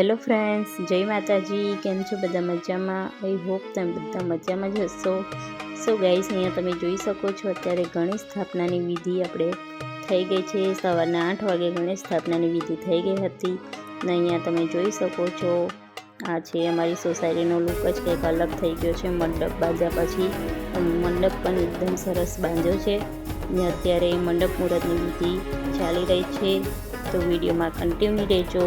Hello friends જય માતાજી. કેમ છો બધા મજામાં? આઈ હોપ તમે બધા મજામાં જ હશો. સો ગાઈસ અહીંયા તમે જોઈ શકો છો, અત્યારે ગણેશ સ્થાપનાની વિધિ આપણે થઈ ગઈ છે. સવારના આઠ વાગે ગણેશ સ્થાપનાની વિધિ થઈ ગઈ હતી. ને અહીંયા તમે જોઈ શકો છો, આ છે અમારી સોસાયટીનો લુક જ કંઈક અલગ થઈ ગયો છે. મંડપ બાંધ્યા પછી મંડપ પણ એકદમ સરસ બાંધ્યો છે. ને અત્યારે મંડપ મુહૂર્તની વિધિ ચાલી રહી છે. તો વિડીયોમાં કન્ટિન્યુ રહેજો.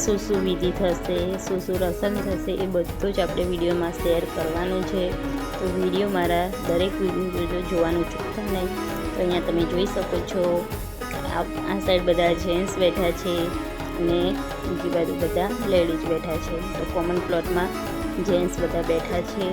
શું શું વિધિ થશે, શું શું રસમ થશે, એ બધું જ આપણે વિડીયોમાં શેર કરવાનું છે. તો વીડિયો મારા દરેક વીડિયો જોવાનું ચૂકતા નહીં, તો અહીંયા તમે જોઈ શકો છો આ સાઈડ બધા જેન્ટ્સ બેઠા છે અને બીજી બાજુ બધા લેડીઝ બેઠા છે. તો કોમન પ્લોટમાં જેન્ટ્સ બધા બેઠા છે.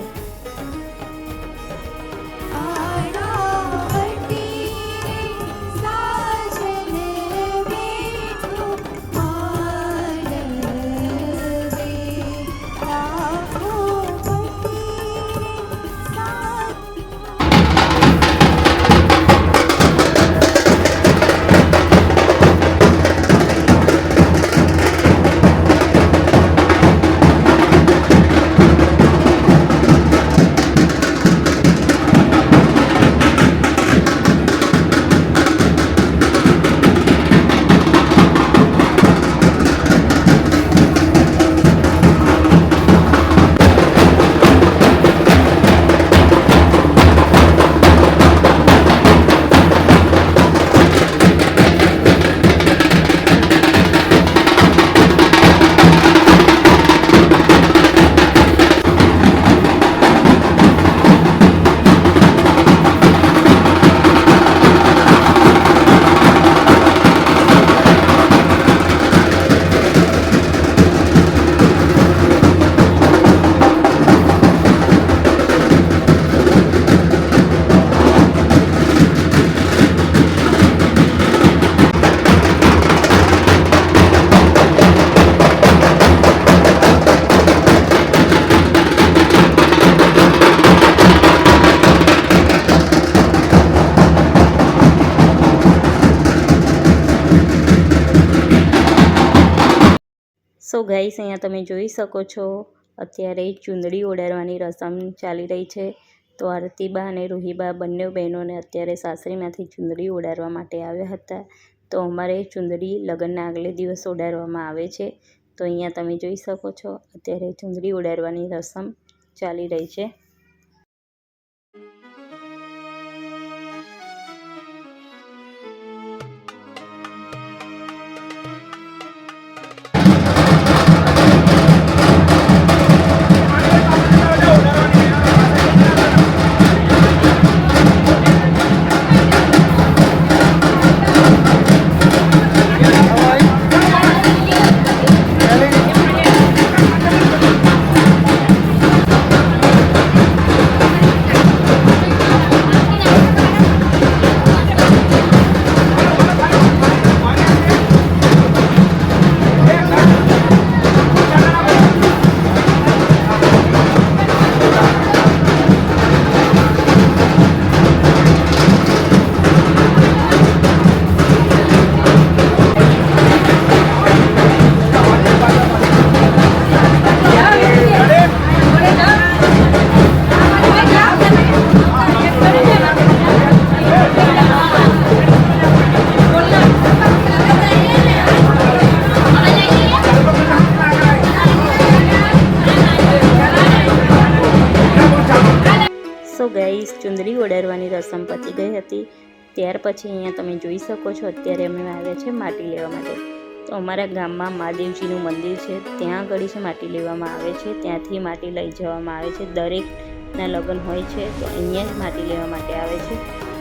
ગાઈસ, અહીંયા તમે જોઈ શકો છો, અત્યારે ચૂંદડી ઓડાડવાની રસમ ચાલી રહી છે. તો આરતીબા અને રૂહીબા બંને બહેનોને અત્યારે સાસરીમાંથી ચૂંદડી ઓડાડવા માટે આવ્યા હતા. તો અમારે ચૂંદડી લગ્નના આગલે દિવસ ઓડાડવામાં આવે છે. તો અહીંયા તમે જોઈ શકો છો, અત્યારે ચૂંદડી ઓડાડવાની રસમ ચાલી રહી છે. સો ગાઈસ ચુંદડી ઓડાડવાની રસમ પતી ગઈ હતી. ત્યાર પછી અહીંયા તમે જોઈ શકો છો, અત્યારે અમે આવ્યા છે માટી લેવા માટે. તો અમારા ગામમાં મહાદેવજીનું મંદિર છે, ત્યાં આગળ છે માટી લેવામાં આવે છે. ત્યાંથી માટી લઈ જવામાં આવે છે. દરેકના લગ્ન હોય છે, તો અહીંયા જ માટી લેવા માટે આવે છે.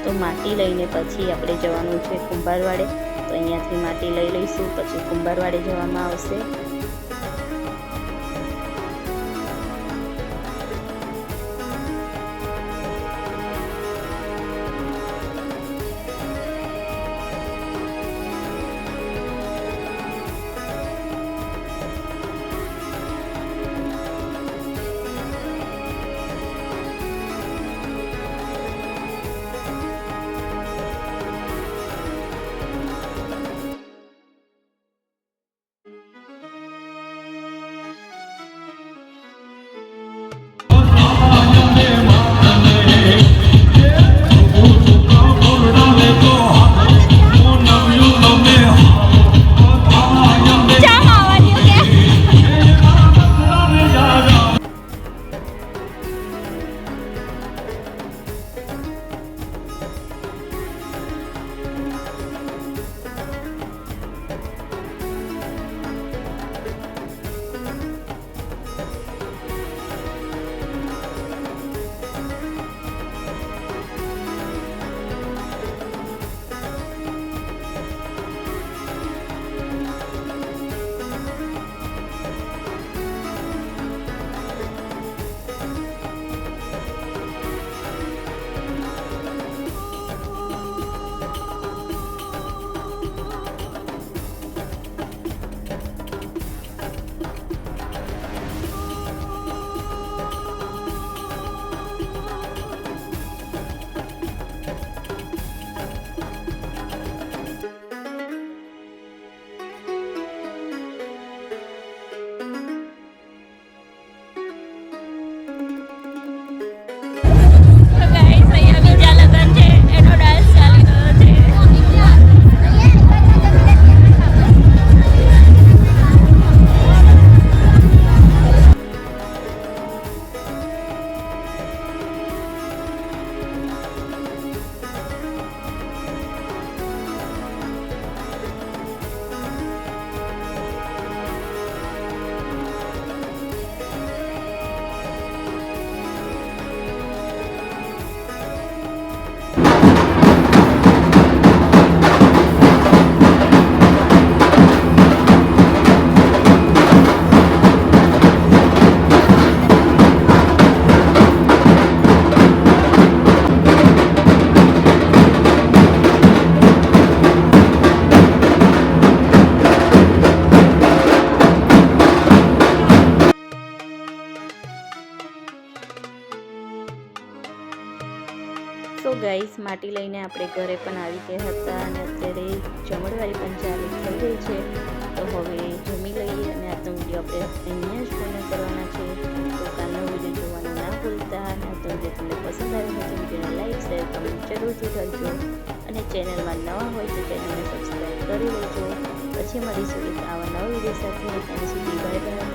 તો માટી લઈને પછી આપણે જવાનું છે કુંભારવાડે. તો અહીંયાથી માટી લઈ લઈશું, પછી કુંભારવાડે જવામાં આવશે. સો ગાઈસ માટી લઈને આપણે ઘરે પણ આવી ગયા હતા અને અત્યારે જમણવારી પણ ચાલુ થઈ ગઈ છે. તો હવે જમી લઈએ અને આજનો વીડિયો આપણે અહીંયા જ પૂર્ણ કરવાના છે. તો કાલનો વીડિયો જોવાનું ના ભૂલતા અને આજનો વીડિયો તમને પસંદ આવ્યો હોય તો વિડીયોને લાઈક શેર કમેન્ટ જરૂરથી કરજો. અને ચેનલમાં નવા હોય તો ચેનલને સબસ્ક્રાઈબ કરી લેજો. પછી મળીશું એક આવા નવા વીડિયો સાથે. ત્યાં સુધી બાય બાય